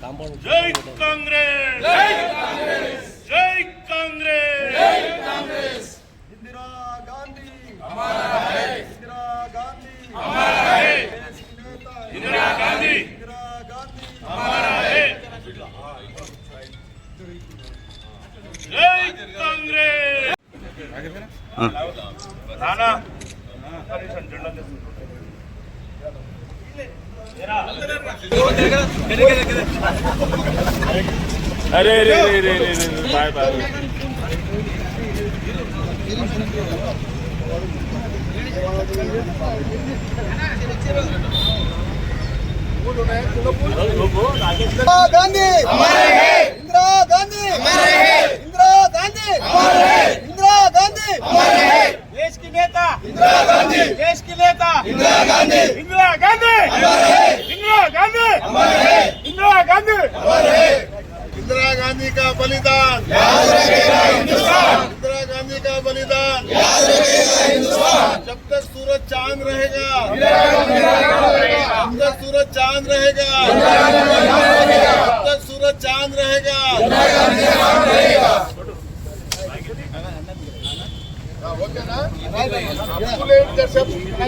Compound జై కాంగ్రెస్ జై కాంగ్రెస్ జై కాంగ్రెస్ జై కాంగ్రెస్ इंदिरा गांधी हमारा है इंदिरा गांधी हमारा है अरे अरे अरे अरे अरे बाय बाय गांधी। नेता। इंदिरा गांधी देश की नेता। इंदिरा गांधी। इंदिरा गांधी। इंदिरा गांधी। इंदिरा गांधी इंदिरा गांधी का बलिदान। याद रखेगा हिंदुस्तान इंदिरा गांधी का बलिदान। याद रखेगा हिंदुस्तान जब तक सूरज चाँद रहेगा, जब तक सूरज चाँद रहेगा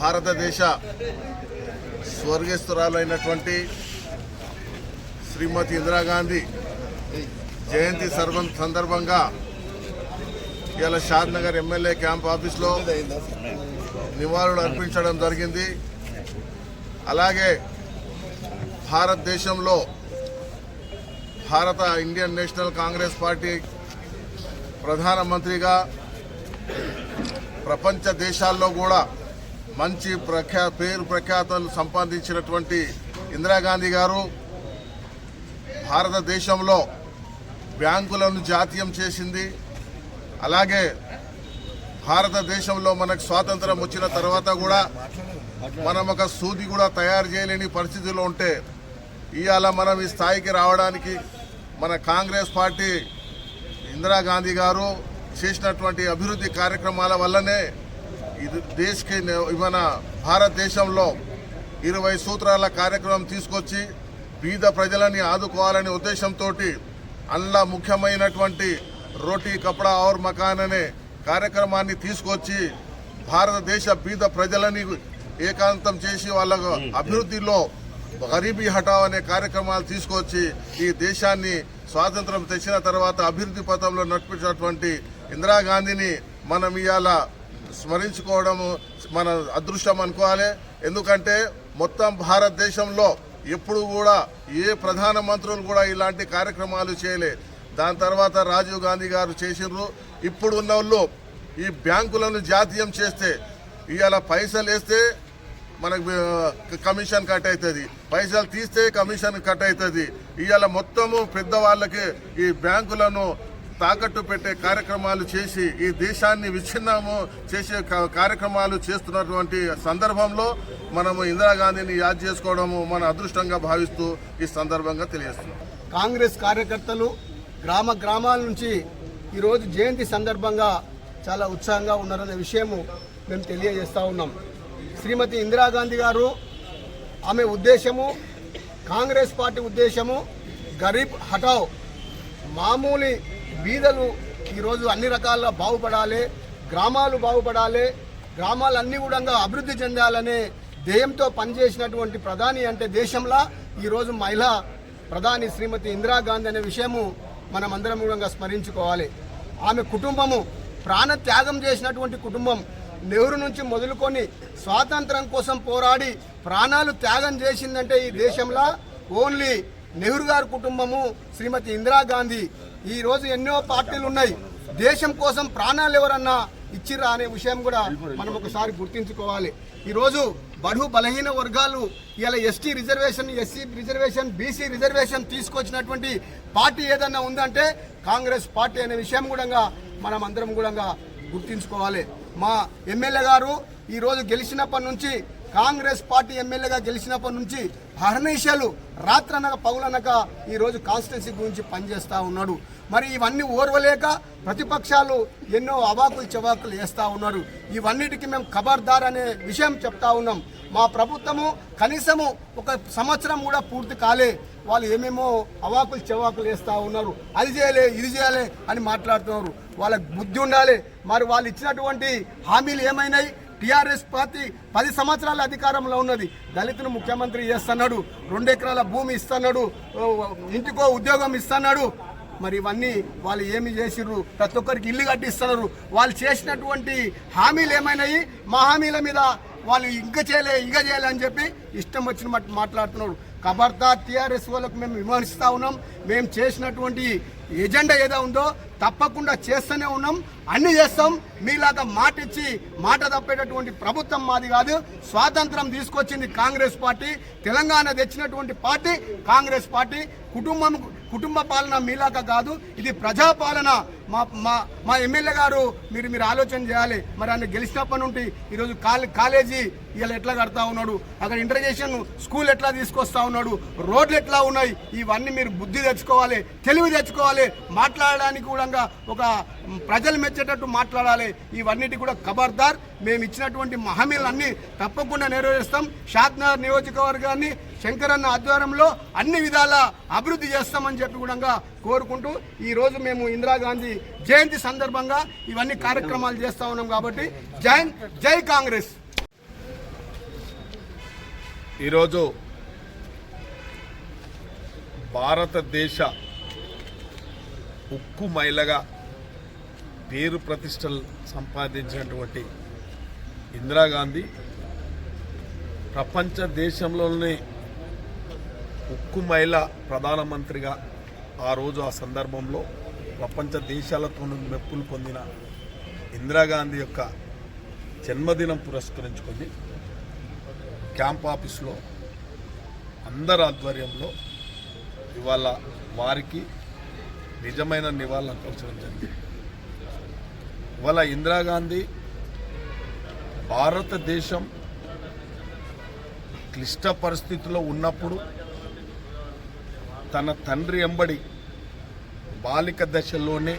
భారతదేశ స్వర్గస్థురాలైనటువంటి శ్రీమతి ఇందిరాగాంధీ జయంతి సర్వం సందర్భంగా ఇవాళ షాద్నగర్ ఎమ్మెల్యే క్యాంప్ ఆఫీస్లో నివాళులు అర్పించడం జరిగింది. అలాగే భారతదేశంలో భారత ఇండియన్ నేషనల్ కాంగ్రెస్ పార్టీ ప్రధానమంత్రిగా ప్రపంచ దేశాల్లో కూడా మంచి ప్రఖ్యా పేరు ప్రఖ్యాతలు సంపాదించినటువంటి ఇందిరాగాంధీ గారు భారతదేశంలో బ్యాంకులను జాతీయం చేసింది. అలాగే భారతదేశంలో మనకు స్వాతంత్రం వచ్చిన తర్వాత కూడా మనం ఒక సూది కూడా తయారు చేయలేని పరిస్థితిలో ఉంటే ఇవాళ మనం ఈ స్థాయికి రావడానికి మన కాంగ్రెస్ పార్టీ ఇందిరాగాంధీ గారు చేసినటువంటి అభివృద్ధి కార్యక్రమాల వల్లనే ఇది దేశకి మన భారతదేశంలో ఇరవై సూత్రాల కార్యక్రమం తీసుకొచ్చి బీద ప్రజలని ఆదుకోవాలనే ఉద్దేశంతో అందులో ముఖ్యమైనటువంటి రోటీ కపడా ఔర్ మకాన్ అనే కార్యక్రమాన్ని తీసుకొచ్చి భారతదేశ బీద ప్రజలని ఏకాంతం చేసి వాళ్ళ అభివృద్ధిలో గరీబీ హటావ్ అనే కార్యక్రమాలు తీసుకొచ్చి ఈ దేశాన్ని స్వాతంత్రం తెచ్చిన తర్వాత అభివృద్ధి పథంలో నడిపించినటువంటి ఇందిరాగాంధీని మనం ఇవాళ స్మరించుకోవడము మన అదృష్టం అనుకోవాలి. ఎందుకంటే మొత్తం భారతదేశంలో ఎప్పుడు కూడా ఏ ప్రధాన మంత్రులు కూడా ఇలాంటి కార్యక్రమాలు చేయలే. దాని తర్వాత రాజీవ్ గాంధీ గారు చేసిండ్రు. ఇప్పుడు ఉన్న వాళ్ళు ఈ బ్యాంకులను జాతీయం చేస్తే ఇవాళ పైసలు వేస్తే మనకు కమిషన్ కట్ అవుతుంది పైసలు తీస్తే కమిషన్ కట్ అవుతుంది ఇవాళ మొత్తము పెద్దవాళ్ళకి ఈ బ్యాంకులను తాకట్టు పెట్టే కార్యక్రమాలు చేసి ఈ దేశాన్ని విచ్ఛిన్నము చేసే కార్యక్రమాలు చేస్తున్నటువంటి సందర్భంలో మనము ఇందిరాగాంధీని యాద్ చేసుకోవడము మన అదృష్టంగా భావిస్తూ ఈ సందర్భంగా తెలియజేస్తున్నాం. కాంగ్రెస్ కార్యకర్తలు గ్రామ గ్రామాల నుంచి ఈరోజు జయంతి సందర్భంగా చాలా ఉత్సాహంగా ఉన్నారనే విషయము మేము తెలియజేస్తూ ఉన్నాం. శ్రీమతి ఇందిరాగాంధీ గారు ఆమె ఉద్దేశము కాంగ్రెస్ పార్టీ ఉద్దేశము గరీబ్ హటావ్ మామూలు బీదలు ఈరోజు అన్ని రకాల బాగుపడాలి గ్రామాలు బాగుపడాలి గ్రామాలన్నీ కూడా అభివృద్ధి చెందాలనే ధ్యేయంతో పనిచేసినటువంటి ప్రధాని అంటే దేశంలో ఈరోజు మహిళా ప్రధాని శ్రీమతి ఇందిరాగాంధీ అనే విషయము మనం అందరం కూడా స్మరించుకోవాలి. ఆమె కుటుంబము ప్రాణ త్యాగం చేసినటువంటి కుటుంబం నెహ్రూ నుంచి మొదలుకొని స్వాతంత్రం కోసం పోరాడి ప్రాణాలు త్యాగం చేసిందంటే ఈ దేశంలో ఓన్లీ నెహ్రూ గారి కుటుంబము శ్రీమతి ఇందిరాగాంధీ ఈరోజు ఎన్నో పార్టీలు ఉన్నాయి. దేశం కోసం ప్రాణాలు ఎవరన్నా ఇచ్చిర్రా అనే విషయం కూడా మనం ఒకసారి గుర్తించుకోవాలి. ఈరోజు బడు బలహీన వర్గాలు ఇలా ST reservation SC reservation BC reservation తీసుకొచ్చినటువంటి పార్టీ ఏదన్నా ఉందంటే కాంగ్రెస్ పార్టీ అనే విషయం కూడా మనం అందరం కూడా గుర్తించుకోవాలి. మా ఎమ్మెల్యే గారు ఈరోజు గెలిచినప్పటి నుంచి కాంగ్రెస్ పార్టీ ఎమ్మెల్యేగా గెలిచినప్పటి నుంచి హర్నిషాలు రాత్రనక పగులనక ఈరోజు కాన్స్టిట్యున్సీ గురించి పనిచేస్తూ ఉన్నాడు. మరి ఇవన్నీ ఓర్వలేక ప్రతిపక్షాలు ఎన్నో అవాకులు చవాకులు వేస్తూ ఉన్నారు. ఇవన్నిటికీ మేము ఖబర్దార్ అనే విషయం చెప్తా ఉన్నాం. మా ప్రభుత్వము కనీసము ఒక సంవత్సరం కూడా పూర్తి కాలే. వాళ్ళు ఏమేమో అవాకులు చెవాకులు వేస్తూ ఉన్నారు. అది చేయలే ఇది చేయాలి అని మాట్లాడుతున్నారు. వాళ్ళకి బుద్ధి ఉండాలి. మరి వాళ్ళు ఇచ్చినటువంటి హామీలు ఏమైనాయి? టీఆర్ఎస్ పార్టీ పది సంవత్సరాల అధికారంలో ఉన్నది. దళితును ముఖ్యమంత్రి చేస్తున్నాడు రెండు ఎకరాల భూమి ఇస్తున్నాడు ఇంటికో ఉద్యోగం ఇస్తున్నాడు. మరి ఇవన్నీ వాళ్ళు ఏమి చేసిర్రు? ప్రతి ఒక్కరికి ఇల్లు కట్టిస్తున్నారు. వాళ్ళు చేసినటువంటి హామీలు ఏమైనాయి? మా హామీల మీద వాళ్ళు ఇంకా చేయలే ఇంకా చేయలే అని చెప్పి ఇష్టం వచ్చిన మట్టు మాట్లాడుతున్నారు ఖబర్దార్ టీఆర్ఎస్ వాళ్ళకు మేము విమర్శిస్తూ ఉన్నాం. మేము చేసినటువంటి ఎజెండా ఏదో ఉందో తప్పకుండా చేస్తూనే ఉన్నాం. అన్ని చేస్తాం. మీలాగా మాట ఇచ్చి మాట తప్పేటటువంటి ప్రభుత్వం మాది కాదు. స్వాతంత్రం తీసుకొచ్చింది కాంగ్రెస్ పార్టీ. తెలంగాణ తెచ్చినటువంటి పార్టీ కాంగ్రెస్ పార్టీ. కుటుంబం కుటుంబ పాలన మీలాక కాదు ఇది ప్రజాపాలన మా మా మా ఎమ్మెల్యే గారు మీరు మీరు ఆలోచన చేయాలి. మరి ఆయన గెలిచినప్పటి నుండి ఈరోజు కాలే కాలేజీ ఇలా ఎట్లా కడతా ఉన్నాడు? అక్కడ ఇంటర్నేషన్ స్కూల్ ఎట్లా తీసుకొస్తా ఉన్నాడు? రోడ్లు ఎట్లా ఉన్నాయి? ఇవన్నీ మీరు బుద్ధి తెచ్చుకోవాలి తెలివి తెచ్చుకోవాలి. మాట్లాడడానికి కూడా ఒక ప్రజలు మెచ్చేటట్టు మాట్లాడాలి. ఇవన్నిటి కూడా ఖబర్దార్ మేము ఇచ్చినటువంటి మహమీలన్నీ తప్పకుండా నెరవేరుస్తాం. షాద్నగర్ నియోజకవర్గాన్ని శంకరన్న ఆధ్వర్యంలో అన్ని విధాల అభివృద్ధి చేస్తామని చెప్పి కూడా కోరుకుంటూ ఈ రోజు మేము ఇందిరాగాంధీ జయంతి సందర్భంగా ఇవన్నీ కార్యక్రమాలు చేస్తా ఉన్నాం కాబట్టి జై జై కాంగ్రెస్. ఈరోజు భారతదేశ ఉక్కు మైలగా పేరు ప్రతిష్టలు సంపాదించినటువంటి ఇందిరాగాంధీ ప్రపంచ దేశంలోనే ఉక్కు మైల ప్రధానమంత్రిగా ఆ రోజు ఆ సందర్భంలో ప్రపంచ దేశాలతో మెప్పులు పొందిన ఇందిరాగాంధీ యొక్క జన్మదినం పురస్కరించుకొని క్యాంప్ ఆఫీస్లో అందరి ఆధ్వర్యంలో ఇవాళ వారికి నిజమైన నివాళులు అర్పించడం జరిగింది. ఇవాళ ఇందిరాగాంధీ భారతదేశం క్లిష్ట పరిస్థితిలో ఉన్నప్పుడు తన తండ్రి ఎంబడి బాలిక దశలోనే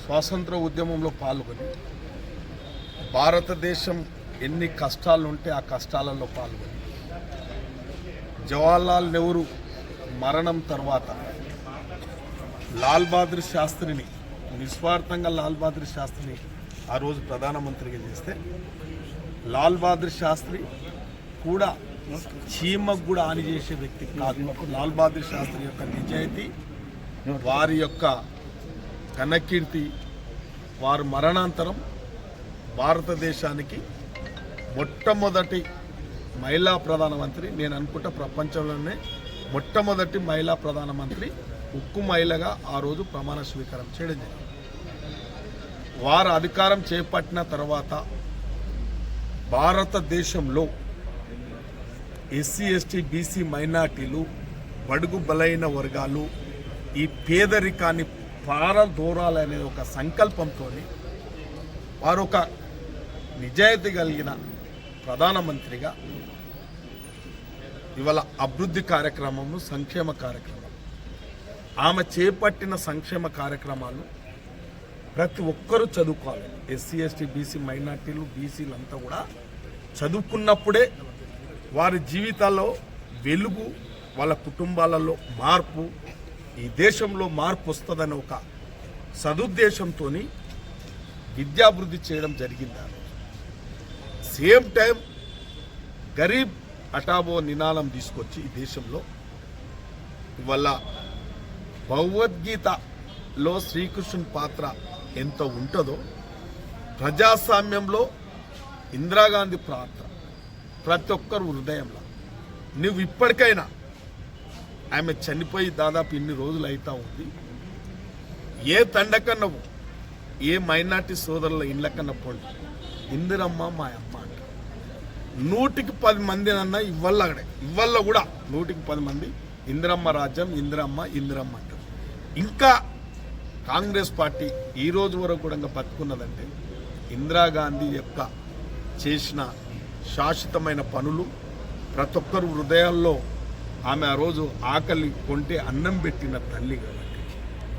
స్వాతంత్ర ఉద్యమంలో పాల్గొని భారతదేశం ఎన్ని కష్టాలు ఉంటే ఆ కష్టాలలో పాల్గొని జవహర్లాల్ నెహ్రూ మరణం తర్వాత లాల్ బహదూర్ శాస్త్రిని నిస్వార్థంగా లాల్ బహదూర్ శాస్త్రిని ఆ రోజు ప్రధానమంత్రిగా చేస్తే లాల్ బహదూర్ శాస్త్రి కూడా చీమకు కూడా హాని చేసే వ్యక్తి కాదు. లాల్ బహదూర్ శాస్త్రి యొక్క నిజాయితీ వారి యొక్క ఘనకీర్తి వారు మరణాంతరం భారతదేశానికి మొట్టమొదటి మహిళా ప్రధానమంత్రి. నేను అనుకుంటా ప్రపంచంలోనే మొట్టమొదటి మహిళా ప్రధానమంత్రి ఉక్కు మహిళగా ఆ రోజు ప్రమాణ స్వీకారం చేయడం జరిగింది. వారు అధికారం చేపట్టిన తర్వాత భారతదేశంలో ఎస్సీ ఎస్టీ బీసీ మైనార్టీలు బడుగు బలైన వర్గాలు ఈ పేదరికాన్ని పారదూరాలనే ఒక సంకల్పంతో వారు ఒక నిజాయితీ కలిగిన ప్రధానమంత్రిగా ఇవాళ అభివృద్ధి కార్యక్రమము సంక్షేమ కార్యక్రమం. ఆమె చేపట్టిన సంక్షేమ కార్యక్రమాలు ప్రతి ఒక్కరూ చదువుకోవాలి. ఎస్సీ ఎస్టీ బీసీ మైనార్టీలు బీసీలు అంతా కూడా చదువుకున్నప్పుడే వారి జీవితాల్లో వెలుగు వాళ్ళ కుటుంబాలలో మార్పు ఈ దేశంలో మార్పు వస్తుందనే ఒక సదుద్దేశంతో విద్యాభివృద్ధి చేయడం జరిగింది. సేమ్ టైం గరీబ్ అటాబో నినాదం తీసుకొచ్చి ఈ దేశంలో ఇవాళ భగవద్గీతలో శ్రీకృష్ణుని పాత్ర ఎంత ఉంటుందో ప్రజాస్వామ్యంలో ఇందిరాగాంధీ పాత్ర ప్రతి ఒక్కరు హృదయంలో. నువ్వు ఇప్పటికైనా ఆమె చనిపోయి దాదాపు ఇన్ని రోజులు అవుతా ఉంది. ఏ తండకన్నా ఏ మైనార్టీ సోదరుల ఇళ్ళకన్నా పోండి ఇందిరమ్మ మా అమ్మ అంట. నూటికి పది మంది అన్న ఇవ్వల్ల అక్కడే. ఇవ్వల్ల కూడా నూటికి పది మంది ఇందిరమ్మ రాజ్యం ఇందిరమ్మ ఇందిరమ్మ అంటారు. ఇంకా కాంగ్రెస్ పార్టీ ఈ రోజు వరకు కూడా ఇంకా బతుకున్నదంటే ఇందిరాగాంధీ యొక్క చేసిన శాశ్వతమైన పనులు. ప్రతి ఒక్కరు హృదయాల్లో ఆమె ఆ రోజు ఆకలి కొంటే అన్నం పెట్టిన తల్లి కాబట్టి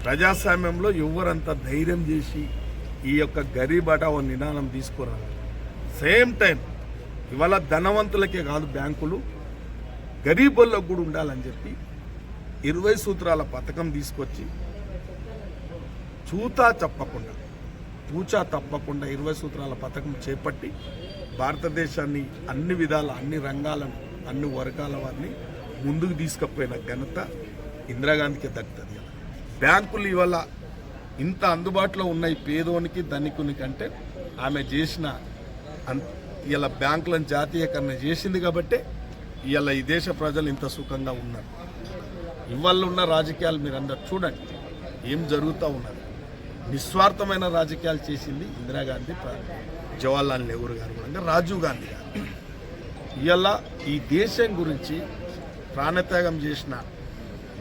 ప్రజాస్వామ్యంలో ఎవరంత ధైర్యం చేసి ఈ యొక్క గరీబ్ హఠావో నినాదం తీసుకురాలి సేమ్ టైం ఇవాళ ధనవంతులకే కాదు బ్యాంకులు. గరీబుల్లో కూడా ఉండాలని చెప్పి ఇరవై సూత్రాల పథకం తీసుకొచ్చి చూతా చెప్పకుండా పూచా తప్పకుండా ఇరవై సూత్రాల పథకం చేపట్టి భారతదేశాన్ని అన్ని విధాల అన్ని రంగాలను అన్ని వర్గాల వారిని ముందుకు తీసుకుపోయిన ఘనత ఇందిరాగాంధీకే దక్కుతుంది. బ్యాంకులు ఇవాళ ఇంత అందుబాటులో ఉన్న ఈ పేదోనికి ధనికుని కంటే. ఆమె చేసిన ఇలా బ్యాంకులను జాతీయకరణ చేసింది కాబట్టే ఇవాళ ఈ దేశ ప్రజలు ఇంత సుఖంగా ఉన్నారు. ఇవాళ ఉన్న రాజకీయాలు మీరు అందరు చూడండి ఏం జరుగుతూ ఉన్నది. నిస్వార్థమైన రాజకీయాలు చేసింది ఇందిరాగాంధీ జవహర్లాల్ నెహ్రూ గారు కూడా. రాజీవ్ గాంధీ గారు. ఇవాళ ఈ దేశం గురించి ప్రాణత్యాగం చేసిన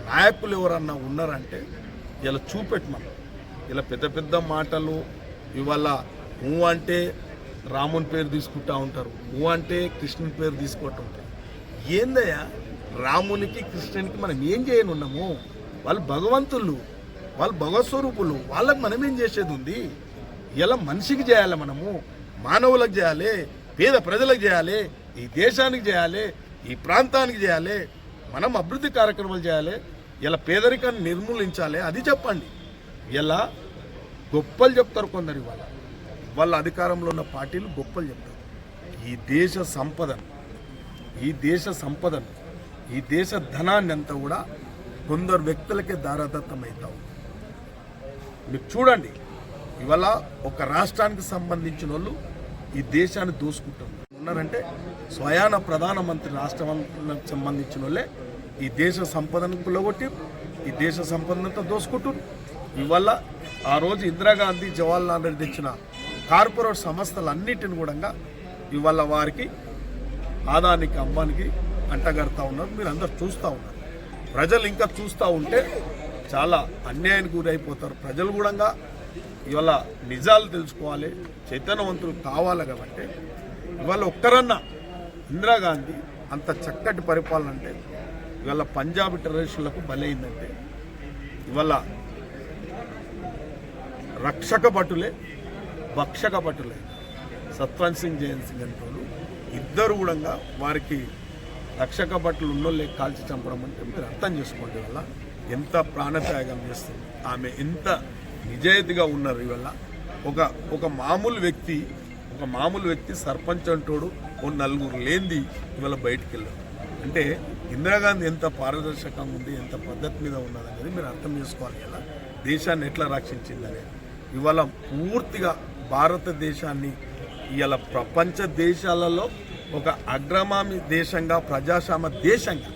నాయకులు ఎవరన్నా ఉన్నారంటే ఇలా చూపెట్టమని ఇలా పెద్ద పెద్ద మాటలు ఇవాళ ఊ అంటే రాముని పేరు తీసుకుంటా ఉంటారు ఊ అంటే కృష్ణుని పేరు తీసుకుంటూ ఉంటారు. ఏందయ్యా? రామునికి కృష్ణునికి మనం ఏం చేయనున్నాము? వాళ్ళు భగవంతులు వాళ్ళు భగవత్స్వరూపులు వాళ్ళకి మనం ఏం చేసేది ఉంది? ఇలా మనిషికి చేయాలి మనము? మానవులకు చేయాలి పేద ప్రజలకు చేయాలి ఈ దేశానికి చేయాలి ఈ ప్రాంతానికి చేయాలి మనం అభివృద్ధి కార్యక్రమాలు చేయాలి ఇలా పేదరికాన్ని నిర్మూలించాలి అది చెప్పండి. ఇలా గొప్పలు చెప్తారు కొందరు ఇవాళ. వాళ్ళ అధికారంలో ఉన్న పార్టీలు గొప్పలు చెప్తారు. ఈ దేశ సంపదను ఈ దేశ సంపదను ఈ దేశ ధనాన్ని అంతా కూడా కొందరు వ్యక్తులకే దారదత్తమవుతా ఉంది. మీరు చూడండి. ఇవాళ ఒక రాష్ట్రానికి సంబంధించిన వాళ్ళు ఈ దేశాన్ని దోసుకుంటున్నారు. ఉన్నారంటే స్వయాన ప్రధానమంత్రి రాష్ట్రానికి సంబంధించిన వాళ్ళే ఈ దేశ సంపదను కుల్లగొట్టి ఈ దేశ సంపదనంతా దోసుకుంటున్నారు. ఇవాళ ఆ రోజు ఇందిరాగాంధీ జవహర్లాల్ నెహ్రూ తెచ్చిన కార్పొరేట్ సంస్థలన్నిటిని కూడా ఇవాళ వారికి ఆదానికి అమ్మానికి అంటగడతా ఉన్నారు. మీరు అందరు చూస్తూ ఉన్నారు. ప్రజలు ఇంకా చూస్తూ ఉంటే చాలా అన్యాయానికి గురైపోతారు. ప్రజలు కూడా ఇవాళ నిజాలు తెలుసుకోవాలి చైతన్యవంతులు కావాలి కాబట్టి ఇవాళ ఒక్కరన్నా ఇందిరాగాంధీ అంత చక్కటి పరిపాలన అంటే ఇవాళ పంజాబ్ టెర్రరిస్టులకు బలైందంటే ఇవాళ రక్షక భటులే భక్షక భటులే. సత్వంత్ సింగ్ జయంత్ సింగ్ అంటూ ఇద్దరు కూడా వారికి రక్షక భటులు ఉన్నోళ్ళే కాల్చి చంపడం అంటే మీరు అర్థం చేసుకోండి వల్ల ఎంత ప్రాణత్యాగం చేస్తుంది. ఆమె ఎంత నిజాయితీగా ఉన్నారు ఇవల్ల ఒక ఒక మామూలు వ్యక్తి ఒక మామూలు వ్యక్తి సర్పంచ్ అంటోడు ఓ నలుగురు లేనిది ఇవాళ బయటికి వెళ్ళాడు అంటే ఇందిరాగాంధీ ఎంత పారదర్శకంగా ఉంది ఎంత పద్ధతి మీద ఉన్నది అనేది మీరు అర్థం చేసుకోవాలి కదా. దేశాన్ని ఎట్లా రక్షించిందనే. ఇవాళ పూర్తిగా భారతదేశాన్ని ఇవాళ ప్రపంచ దేశాలలో ఒక అగ్రమామి దేశంగా ప్రజాస్వామ్య దేశంగా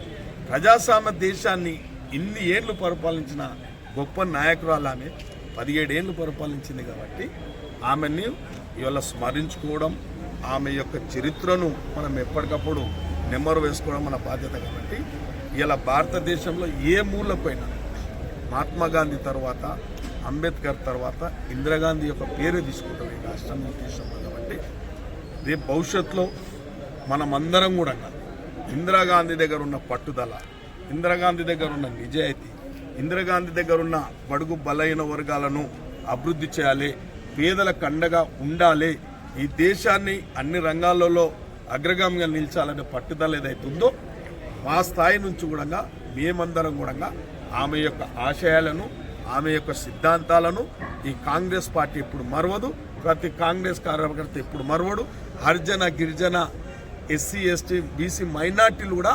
ప్రజాస్వామ్య దేశాన్ని ఇన్ని ఏళ్ళు పరిపాలించిన గొప్ప నాయకురాలు ఆమె పదిహేడేళ్ళు పరిపాలించింది కాబట్టి ఆమెని ఇవాళ స్మరించుకోవడం ఆమె యొక్క చరిత్రను మనం ఎప్పటికప్పుడు నెమ్మరు వేసుకోవడం మన బాధ్యత కాబట్టి ఇలా భారతదేశంలో ఏ మూలపైన మహాత్మా గాంధీ తర్వాత అంబేద్కర్ తర్వాత ఇందిరాగాంధీ యొక్క పేరు తీసుకుంటాం ఈ రాష్ట్రంలో దేశంలో కాబట్టి రేపు భవిష్యత్తులో మనమందరం కూడా ఇందిరాగాంధీ దగ్గర ఉన్న పట్టుదల ఇందిరాగాంధీ దగ్గర ఉన్న నిజాయితీ ఇందిరాగాంధీ దగ్గర ఉన్న బడుగు బలైన వర్గాలను అభివృద్ధి చేయాలి పేదల కండగా ఉండాలి. ఈ దేశాన్ని అన్ని రంగాలలో అగ్రగామిగా నిలిచాలనే పట్టుదల ఏదైతే ఉందో మా స్థాయి నుంచి కూడా మేమందరం కూడా ఆమె యొక్క ఆశయాలను ఆమె యొక్క సిద్ధాంతాలను ఈ కాంగ్రెస్ పార్టీ ఎప్పుడు మరవదు ప్రతి కాంగ్రెస్ కార్యకర్త ఎప్పుడు మరవడు. హరిజన గిరిజన ఎస్సీ ఎస్టీ బీసీ మైనార్టీలు కూడా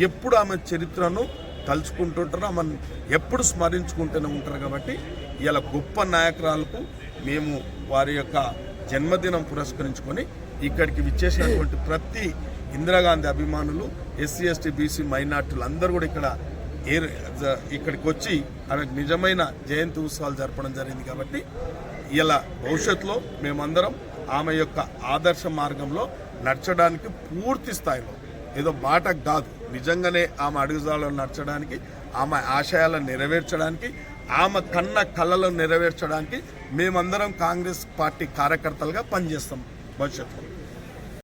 ఎప్పుడు ఆమె చరిత్రను తలుచుకుంటుంటారు ఆమెను ఎప్పుడు స్మరించుకుంటూనే ఉంటారు కాబట్టి ఇలా గొప్ప నాయకురాలకు మేము వారి యొక్క జన్మదినం పురస్కరించుకొని ఇక్కడికి విచ్చేసినటువంటి ప్రతి ఇందిరాగాంధీ అభిమానులు ఎస్సీ ఎస్టీ బీసీ మైనార్టీలు అందరూ కూడా ఇక్కడ ఏ ఇక్కడికి వచ్చి ఆమెకు నిజమైన జయంతి ఉత్సవాలు జరపడం జరిగింది కాబట్టి ఇలా భవిష్యత్తులో మేమందరం ఆమె యొక్క ఆదర్శ మార్గంలో నడచడానికి పూర్తి స్థాయిలో ఏదో బాట కాదు. నిజంగానే ఆమె అడుగుజాలలో నడచడానికి ఆమె ఆశయాలను నెరవేర్చడానికి ఆమె కన్న కళలను నెరవేర్చడానికి మేమందరం కాంగ్రెస్ పార్టీ కార్యకర్తలుగా పనిచేస్తాం. భవిష్యత్తులో.